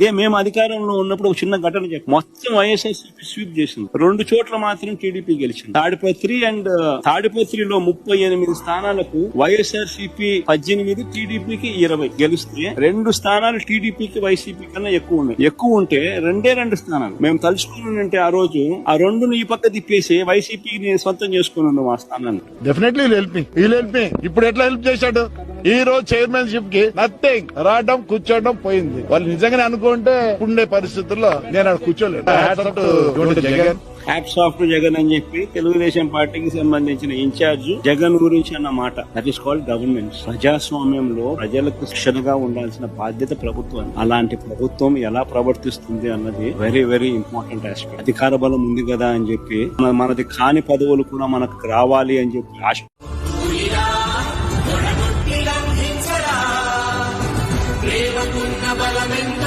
ఇదే మేము అధికారంలో ఉన్నప్పుడు ఒక చిన్న ఘటన చెప్పి మొత్తం వైఎస్ఆర్సీపీ స్వీప్ చేసింది. రెండు చోట్ల మాత్రం టీడీపీ గెలిచింది. తాడిపత్రి అండ్ తాడిపత్రిలో ముప్పై ఎనిమిది స్థానాలకు వైఎస్ఆర్సీపీ పద్దెనిమిది టీడీపీకి ఇరవై గెలిస్తే రెండు స్థానాలు టీడీపీకి వైసీపీ కన్నా ఎక్కువ ఉన్నాయి. ఎక్కువ ఉంటే రెండే రెండు స్థానాలు. మేము తలుచుకున్నానంటే ఆ రోజు ఆ రెండును ఈ పక్క తిప్పేసి వైసీపీని సొంతం చేసుకున్నాను మా స్థానాన్ని. డెఫినెట్లీ ఇప్పుడు ఎట్లా హెల్ప్ చేశాడు? ఈ రోజు చైర్మన్షిప్కి నథింగ్ రావడం కూర్చోవడం పోయింది. వాళ్ళు నిజంగానే అనుకుంటే ఉండే పరిస్థితుల్లో నేను అక్కడ కూర్చోలేదు. Jagan hats off to Jagan అని చెప్పి తెలుగుదేశం పార్టీకి సంబంధించిన ఇన్ఛార్జ్ జగన్ గురించి అన్న మాట. దట్ ఈస్ కాల్డ్ గవర్నెన్స్ ప్రజాస్వామ్యంలో ప్రజలకు శిక్షణగా ఉండాల్సిన బాధ్యత ప్రభుత్వం. అలాంటి ప్రభుత్వం ఎలా ప్రవర్తిస్తుంది అన్నది వెరీ వెరీ ఇంపార్టెంట్ ఆస్పెక్ట్ అధికార బలం ఉంది కదా అని చెప్పి మన- మనది కాని పదవులు కూడా మనకు రావాలి అని చెప్పి ఆశ సేవకున్న బలమెంత